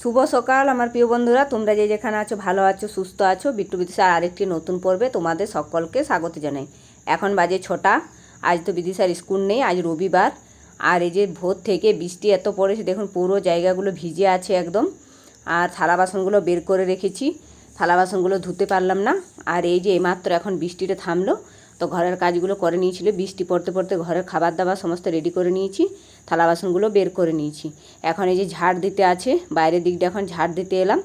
শুভ সকাল, আমার প্রিয় বন্ধুরা। তোমরা যে যেখানে আছো, ভালো আছো, সুস্থ আছো, বিট্টু বিদিশার আরেকটি নতুন পর্বে তোমাদের সকলকে স্বাগত জানাই। এখন বাজে ছটা। আজ তো বিদিশার স্কুল নেই, আজ রবিবার। আর এই যে ভোর থেকে বৃষ্টি এত পড়েছে, দেখুন পুরো জায়গাগুলো ভিজে আছে একদম। আর থালা বাসনগুলো বের করে রেখেছি। থালা বাসনগুলো ধুতে পারলাম না। আর এই যে এইমাত্র এখন বৃষ্টিটা থামলো তো ঘরের কাজগুলো করে নিয়েছিল, বৃষ্টি পড়তে পড়তে ঘরের খাবার দাবার সমস্ত রেডি করে নিয়েছি, থালা বাসনগুলো বের করে নিয়েছি। এখন এই যে ঝাড় দিতে আছে, বাইরের দিকটা এখন ঝাড় দিতে এলাম,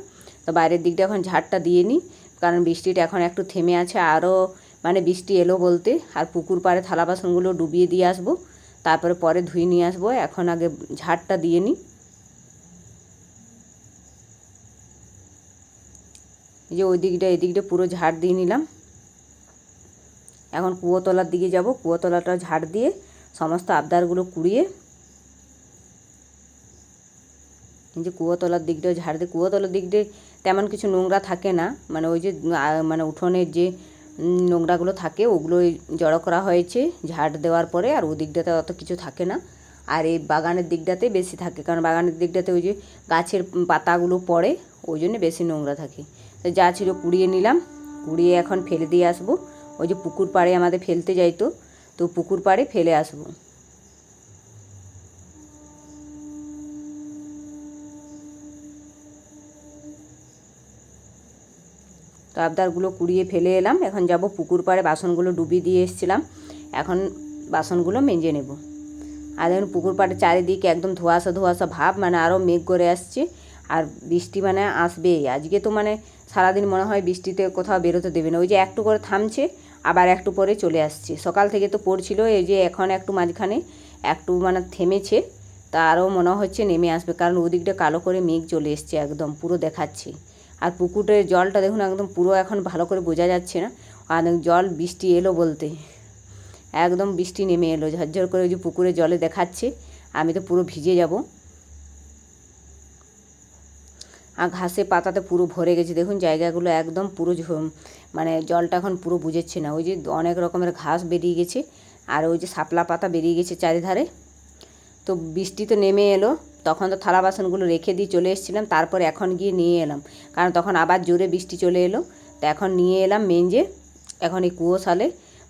তো বাইরের দিকটা এখন ঝাড়টা দিয়ে নিই, কারণ বৃষ্টিটা এখন একটু থেমে আছে, আরও মানে বৃষ্টি এলো বলতে, আর পুকুর পাড়ে থালা বাসনগুলো ডুবিয়ে দিয়ে আসব, তারপরে পরে ধুয়ে নিয়ে আসব, এখন আগে ঝাড়টা দিয়ে নিই। যে ওই দিকটা, এই দিকটা পুরো ঝাড় দিয়ে নিলাম। এখন কুয়োতলার দিকে যাব, কুয়োতলাটা ঝাড় দিয়ে সমস্ত আবদারগুলো কুড়িয়ে যে কুয়োতলার দিকটা ঝাড় দিয়ে, কুয়োতলার দিকটা তেমন কিছু নোংরা থাকে না মানে ওই যে মানে উঠোনের যে নোংরাগুলো থাকে ওগুলোই জড়ো করা হয়েছে ঝাড় দেওয়ার পরে, আর ওই দিকটাতে অত কিছু থাকে না। আর এই বাগানের দিকটাতে বেশি থাকে, কারণ বাগানের দিকটাতে ওই যে গাছের পাতাগুলো পড়ে, ওই জন্য বেশি নোংরা থাকে। তো যা ছিল কুড়িয়ে নিলাম, কুড়িয়ে এখন ফেলে দিয়ে আসব। ওই যে পুকুর পাড়ে আমাদের ফেলতে যাইতো তো পুকুর পাড়ে ফেলে আসব। তো আবদারগুলো কুড়িয়ে ফেলে এলাম, এখন যাব পুকুর পাড়ে বাসনগুলো ডুবিয়ে দিয়ে এসেছিলাম, এখন বাসনগুলো মেজে নেব। আর এখন পুকুর পাড়ে চারিদিকে একদম ধোয়াশা ধোয়াশা ভাব মানে আরও মেঘ করে আসছে। আর বৃষ্টি মানে আসবেই। আজকে তো মানে সারাদিন মনে হয় বৃষ্টিতে কোথাও বেরোতে দেবে না। ওই যে একটু করে থামছে, আবার একটু পরে চলে আসছে। সকাল থেকে তো পড়ছিল, এই যে এখন একটু মাঝখানে একটু মানে থেমেছে, তা আরও মনে হচ্ছে নেমে আসবে, কারণ ওদিকটা কালো করে মেঘ চলে এসছে একদম, পুরো দেখাচ্ছে। আর পুকুরের জলটা দেখুন, একদম পুরো এখন ভালো করে বোঝা যাচ্ছে না আর জল, বৃষ্টি এলো বলতে। একদম বৃষ্টি নেমে এলো, ঝরঝর করে ওই যে পুকুরে জলে দেখাচ্ছে, আমি তো পুরো ভিজে যাব। ঘাসে পাতাতে পুরো ভরে গেছে। দেখুন, জায়গাগুলো একদম পুরো মানে জলটা এখন পুরো বুঝেচ্ছে না। ওই যে অনেক রকমের ঘাস বেরিয়ে গেছে, আর ওই যে শাপলা পাতা বেরিয়ে গেছে চারিধারে। তো বৃষ্টি তো নেমে এলো, তখন তো থালা বাসনগুলো রেখে দিয়ে চলে এসেছিলাম, তারপর এখন গিয়ে নিয়ে এলাম। কারণ তখন আবার জোরে বৃষ্টি চলে এলো, তো এখন নিয়ে এলাম মেঞ্জে এখন এই কুয়ো সালে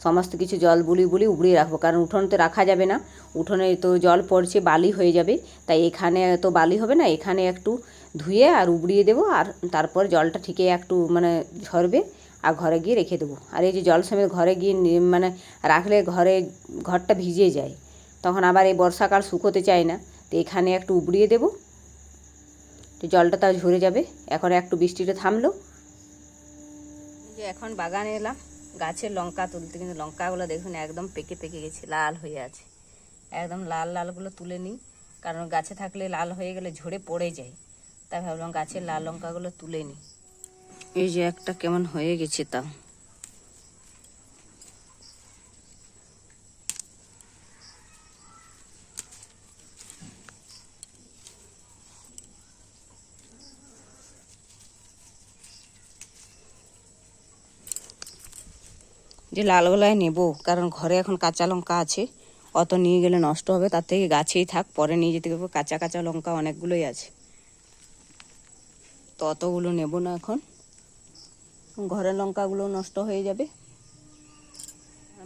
সমস্ত কিছু জল বুলি বুলি উবড়িয়ে রাখব। কারণ উঠোনতে রাখা যাবে না, উঠোনে তো জল পড়ছে, বালি হয়ে যাবে। তাই এখানে তো বালি হবে না, এখানে একটু ধুয়ে আর উবড়িয়ে দেবো আর তারপর জলটা ঠিকই একটু মানে ঝরবে আর ঘরে গিয়ে রেখে দেবো। আর এই যে জল সমেত ঘরে গিয়ে মানে রাখলে ঘরে ঘরটা ভিজে যায়। তখন আবার এই বর্ষাকাল শুকোতে চায় না। তো এখানে একটু উবড়িয়ে দেবো। তো জলটা তাও ঝরে যাবে। এখন একটু বৃষ্টিটা থামলো। যে এখন বাগানে এলাম। গাছের লঙ্কা তুলতে। কিন্তু লঙ্কাগুলো দেখুন একদম পেকে পেকে গেছে, লাল হয়ে আছে। একদম লাল লালগুলো তুলে নিই। কারণ গাছে থাকলে লাল হয়ে গেলে ঝরে পড়ে যায়। তাই ভাবলাম গাছের লাল লঙ্কাগুলো তুলে নিই এই যে একটা কেমন হয়ে গেছে তাও যে লালগোলায় নেব, কারণ ঘরে এখন কাঁচা লঙ্কা আছে, অত নিয়ে গেলে নষ্ট হবে, তার থেকে গাছেই থাক, পরে নিয়ে যেতে পারব, কাঁচা কাঁচা লঙ্কা অনেকগুলোই আছে। তো অতগুলো নেব না এখন। ঘরের লঙ্কাগুলো নষ্ট হয়ে যাবে।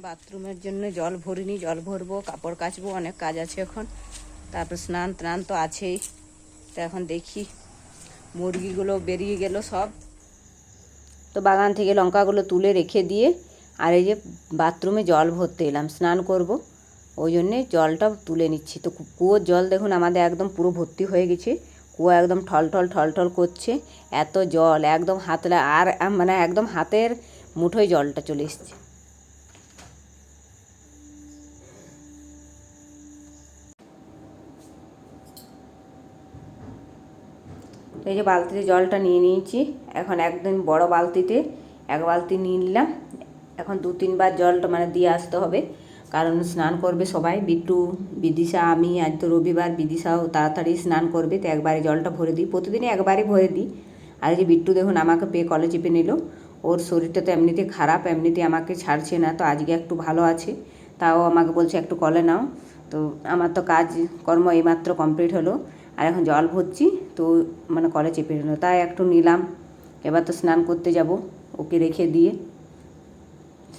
বাথরুমের জন্য জল ভরিনি, জল ভরবো, কাপড় কাচবো, অনেক কাজ আছে এখন। তারপর স্নান ত্রাণ তো আছেই। তো এখন দেখি মুরগিগুলো বেরিয়ে গেল সব। তো বাগান থেকে লঙ্কাগুলো তুলে রেখে দিয়ে আর এই যে বাথরুমে জল ভরতে এলাম, স্নান করব। ওই জন্যে জলটা তুলে নিচ্ছি। তো কুয়োর জল দেখুন, আমাদের একদম পুরো ভর্তি হয়ে গেছে। কুয়ো একদম ঠল ঠল ঠল ঠল করছে, এত জল, একদম হাতলা আর মানে একদম হাতের মুঠোয় জলটা চলে এসছে। এই যে বালতিতে জলটা নিয়ে নিয়েছি, এখন একদিন বড় বালতিতে এক বালতি নিয়ে নিলাম। এখন দু তিনবার জলটা মানে দিয়ে আসতে হবে। কারণ স্নান করবে সবাই, বিট্টু, বিদিশা, আমি, আজ তো রবিবার, বিদিশাও তাড়াতাড়ি স্নান করবে, তো একবারে জলটা ভরে দিই। প্রতিদিনই একবারে ভরে দিই। আর যে বিট্টু দেখুন আমাকে পেয়ে কলে চেপে নিল। ওর শরীরটা তো এমনিতে খারাপ, এমনিতে আমাকে ছাড়ছে না, তো আজকে একটু ভালো আছে। তাও আমাকে বলছে একটু কলে নাও। তো আমার তো কাজ, কর্ম এইমাত্র কমপ্লিট হলো। আর এখন জল ভরছি, তো মানে কলে চেপে নিল। তাই একটু নিলাম। এবার তো স্নান করতে যাব, ওকে রেখে দিয়ে।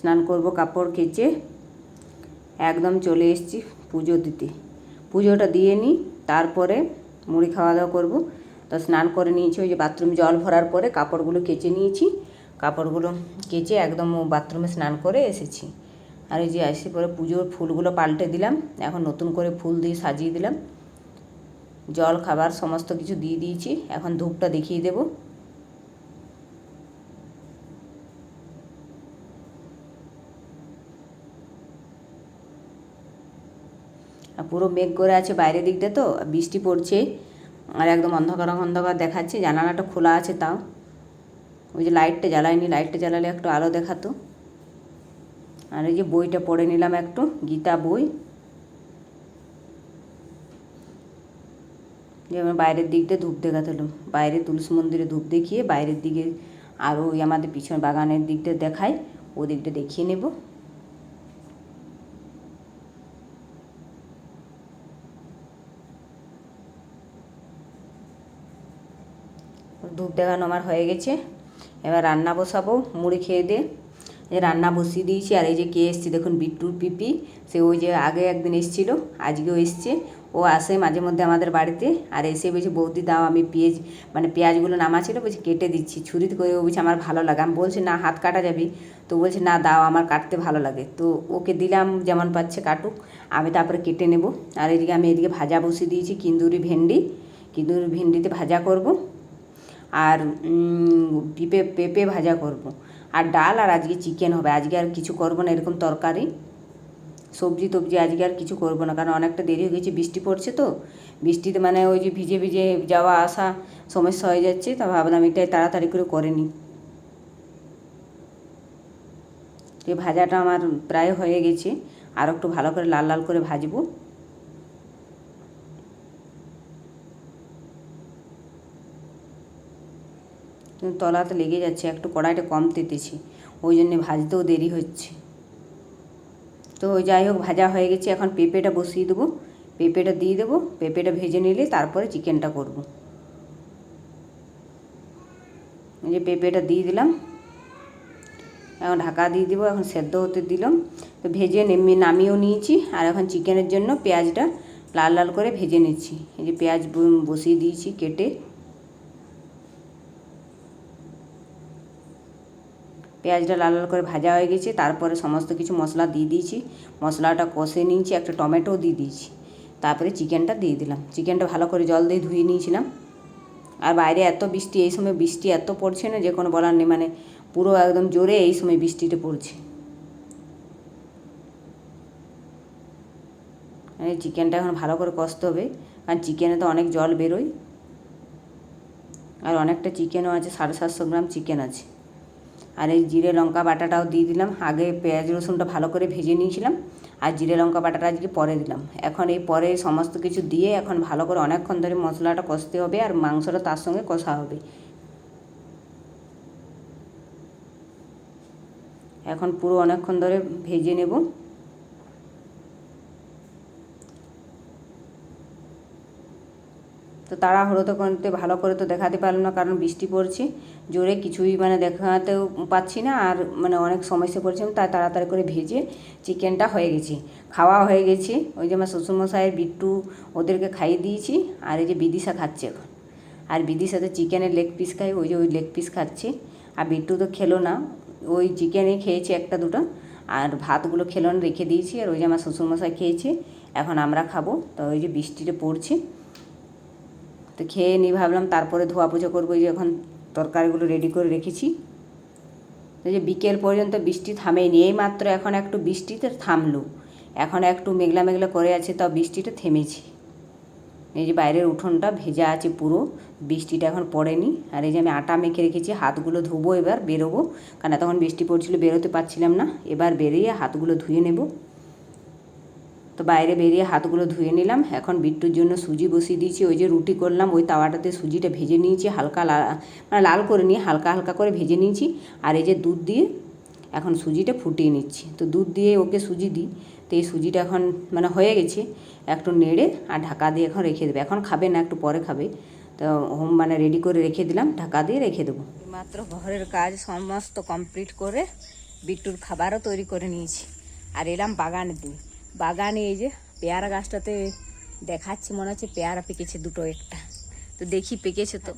স্নান করব, কাপড় কেচে। একদম চলে এসেছি পুজো দিতে। পুজোটা দিয়ে নিই, তারপরে মুড়ি খাওয়া দাওয়া করব। তো স্নান করে নিয়েছি, ওই যে বাথরুম জল ভরার পরে কাপড়গুলো কেচে নিয়েছি। কাপড়গুলো কেচে একদম বাথরুমে স্নান করে এসেছি। আর এই যে এসে পরে পুজোর ফুলগুলো পাল্টে দিলাম, এখন নতুন করে ফুল দিয়ে সাজিয়ে দিলাম। জল, খাবার, সমস্ত কিছু দিয়ে দিয়েছি, এখন ধূপটা দেখিয়ে দেবো। পুরো মেঘ করে আছে বাইরের দিকটা তো, বৃষ্টি পড়ছে। আর একদম অন্ধকার অন্ধকার দেখাচ্ছে, জানালাটা খোলা আছে তাও। ওই যে লাইটটা জ্বালায়নি, লাইটটা জ্বালালে একটু আলো দেখাতো। আর ওই যে বইটা পড়ে নিলাম একটু, গীতা বই। যেমন বাইরের দিকটা ধূপ দেখাতে হলো বাইরে তুলসী মন্দিরে ধূপ দেখিয়ে বাইরের দিকে আরও ওই আমাদের পিছনে বাগানের দিকটা দেখায় ও দিকটা দেখিয়ে নেব। ধূপ দেখানো আমার হয়ে গেছে। এবার রান্না বসাবো, মুড়ি খেয়ে দিয়ে রান্না বসিয়ে দিয়েছি, আর এই যে কে এসছে দেখুন, বিট্টুর পিপি। সে ওই যে আগে একদিন এসেছিল, আজকেও এসছে। ও আসে মাঝে মধ্যে আমাদের বাড়িতে, আর এসে বলছে, বৌদি, দাও, আমি পেঁয়াজ মানে পেঁয়াজগুলো নামা ছিল বলছি, কেটে দিচ্ছি, ছুরিতে করে ও বলছে, আমার ভালো লাগে। আমি বলছি, না, হাত কাটা যাবে। তো বলছে, না, দাও, আমার কাটতে ভালো লাগে। তো ওকে দিলাম, যেমন পাচ্ছে কাটুক, আমি তারপরে কেটে নেব। আর এদিকে আমি এদিকে ভাজা বসিয়ে দিয়েছি, কিন্দুরি ভেন্ডি। কিন্দুরি ভেন্ডিতে ভাজা করব। আর পেঁপে পেঁপে ভাজা করব। আর ডাল আর আজকে চিকেন হবে। আজকে আর কিছু করব না, এরকম তরকারি। সবজি টবজি আজকে আর কিছু করব না, কারণ অনেকটা দেরি হয়ে গেছে, বৃষ্টি পড়ছে তো। বৃষ্টিতে মানে ওই যে ভিজে ভিজে যাওয়া, আসা সমস্যা হয়ে যাচ্ছে, তা ভাবলাম এটাই তাড়াতাড়ি করে করে নিই। এই ভাজাটা আমার প্রায় হয়ে গেছে, আর একটু ভালো করে লাল লাল করে ভাজবো। তলাতে লেগে যাচ্ছে, একটু কড়াইটা কম তেতেছি। ওই জন্যে ভাজতেও দেরি হচ্ছে। তো যাই হোক, ভাজা হয়ে গেছে। এখন পেঁপেটা বসিয়ে দেবো। পেঁপেটা দিয়ে দেবো। পেঁপেটা ভেজে নিলে তারপরে চিকেনটা করব। যে পেঁপেটা দিয়ে দিলাম। এখন ঢাকা দিয়ে দেবো। এখন সেদ্ধ হতে দিলাম। তো ভেজে নেমে নামিয়েও নিয়েছি। আর এখন চিকেনের জন্য পেঁয়াজটা লাল লাল করে ভেজে নিচ্ছি। এই যে পেঁয়াজ বসিয়ে দিয়েছি কেটে। পেঁয়াজটা লাল লাল করে ভাজা হয়ে গেছে, তারপরে সমস্ত কিছু মশলা দিয়ে দিয়েছি। মশলাটা কষে নিয়েছি, একটা টমেটো দিয়ে দিয়েছি। তারপরে চিকেনটা দিয়ে দিলাম। চিকেনটা ভালো করে জল দিয়ে ধুয়ে নিয়েছিলাম। আর বাইরে এত বৃষ্টি, এই সময় বৃষ্টি এত পড়ছে না, যে কোনো বলার নেই মানে পুরো একদম জোরে এই সময় বৃষ্টিটা পড়ছে। এই চিকেনটা এখন ভালো করে কষতে হবে, কারণ চিকেনে তো অনেক জল বেরোয়। আর অনেকটা চিকেনও আছে, সাড়ে সাতশো গ্রাম চিকেন আছে। আর এই জিরে লঙ্কা বাটাটাও দিয়ে দিলাম। আগে পেঁয়াজ রসুনটা ভালো করে ভেজে নিয়েছিলাম আর জিরে লঙ্কা বাটাটা আজকে পরে দিলাম। এখন এই পরে সমস্ত কিছু দিয়ে এখন ভালো করে অনেকক্ষণ ধরে মশলাটা কষতে হবে আর মাংসটা তার সঙ্গে কষা হবে। এখন পুরো অনেকক্ষণ ধরে ভেজে নেব। তো তাড়াহুড়ো তো করতে, ভালো করে তো দেখাতে পারলাম না, কারণ বৃষ্টি পড়ছে। জোরে কিছুই মানে দেখাতেও পাচ্ছি না, আর মানে অনেক সমস্যা পড়ছে তাই তাড়াতাড়ি করে ভেজে চিকেনটা হয়ে গেছে। খাওয়া হয়ে গেছে, ওই যে আমার শ্বশুরমশাইয়ের বিট্টু ওদেরকে খাইয়ে দিয়েছি, আর এই যে বিদিশা খাচ্ছে এখন। আর বিদিশা তো চিকেনের লেগ পিস খাই ওই যে ওই লেগ পিস খাচ্ছে। আর বিট্টু তো খেলো না, ওই চিকেনই খেয়েছে একটা দুটো, আর ভাতগুলো খেলো রেখে দিয়েছি, আর ওই যে আমার শ্বশুরমশাই খেয়েছে, এখন আমরা খাব। তো ওই যে বৃষ্টিটা পড়ছে তো খেয়ে নিই ভাবলাম তারপরে ধোয়া পুজো করব যে এখন তরকারিগুলো রেডি করে রেখেছি। যে বিকেল পর্যন্ত বৃষ্টি থামেনি এই মাত্র এখন একটু বৃষ্টিতে থামলো। এখন একটু মেঘলা মেঘলা করে আছে, তাও বৃষ্টিটা থেমেছে। এই যে বাইরের উঠোনটা ভেজা আছে পুরো, বৃষ্টিটা এখন পড়েনি। আর এই যে আমি আটা মেখে রেখেছি, হাতগুলো ধুবো এবার, বেরোবো। কারণ তখন বৃষ্টি পড়ছিল, বেরোতে পারছিলাম না। এবার বেরিয়ে হাতগুলো ধুয়ে নেব। তো বাইরে বেরিয়ে হাতগুলো ধুয়ে নিলাম। এখন বিট্টুর জন্য সুজি বসিয়ে দিয়েছি। ওই যে রুটি করলাম, ওই তাওয়াটাতে সুজিটা ভেজে নিয়েছি, হালকা মানে লাল করে নিয়ে হালকা হালকা করে ভেজে নিয়েছি। আর এই যে দুধ দিয়ে এখন সুজিটা ফুটিয়ে নিচ্ছি। তো দুধ দিয়ে ওকে সুজি দিই। তো এই সুজিটা এখন মানে হয়ে গেছে। একটু নেড়ে আর ঢাকা দিয়ে এখন রেখে দেবে। এখন খাবে না, একটু পরে খাবে। তো হোম মানে রেডি করে রেখে দিলাম, ঢাকা দিয়ে রেখে দেবো। মাত্র ঘরের কাজ সমস্ত কমপ্লিট করে বিট্টুর খাবারও তৈরি করে নিয়েছি। আর এলাম বাগানের দিকে বাগানে এই যে পেয়ারা গাছটাতে দেখাচ্ছে মনে হচ্ছে পেয়ারা পেকেছে দুটো একটা। তো দেখি পেকেছে তো।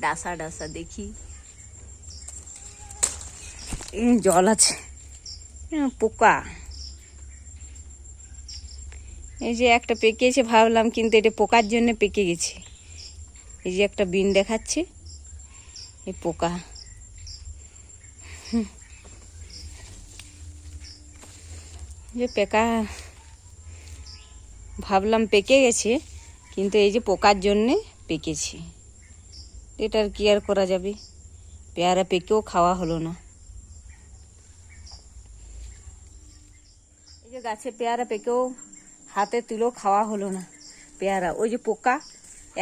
ডাসা ডাসা দেখি। জল আছে। পোকা। এই যে একটা পেকেছে ভাবলাম কিন্তু এটা পোকার জন্য পেকে গেছে। এই যে একটা বিন দেখাচ্ছে এই পোকা। হুম। যে পেকা ভাবলাম পেকে গেছে, কিন্তু এই যে পোকার জন্যে পেকেছে। এটার কি আর করা যাবে? পেয়ারা পেকেও খাওয়া হলো না। এই যে গাছে পেয়ারা পেকেও হাতে তুলেও খাওয়া হলো না পেয়ারা। ওই যে পোকা,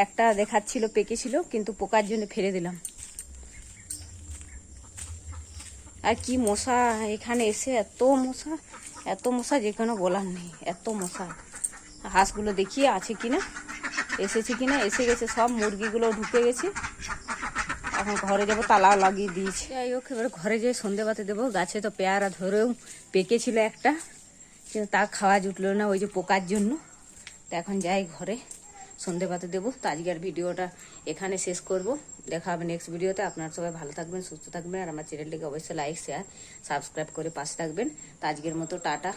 একটা দেখাচ্ছিল, পেকেছিল, কিন্তু পোকার জন্য ফেলে দিলাম। আর কি মশা এখানে এসে, এত মশা। এত মশা যে কোনো বলার নেই, এত মশা। হাঁসগুলো দেখি আছে কি না এসেছে কি না এসে গেছে, সব মুরগিগুলো ঢুকে গেছে। এখন ঘরে যাব তালাও লাগিয়ে দিয়েছি। যাই হোক, এবার ঘরে যেয়ে সন্ধে বাতে দেবো। গাছে তো পেয়ারা ধরেও পেকেছিল একটা, কিন্তু তা খাওয়া জুটলো না ওই যে পোকার জন্য। তো এখন যাই ঘরে। সন্ধে দেবো। তো আজকের ভিডিওটা এখানে শেষ করব। দেখা হবে নেক্সট ভিডিওতে। আপনারা সবাই ভালো থাকবেন, সুস্থ থাকবেন, আর আমার চ্যানেলটিকে অবশ্যই লাইক শেয়ার সাবস্ক্রাইব করে পাশে থাকবেন। তো আজকের মতো টাটা।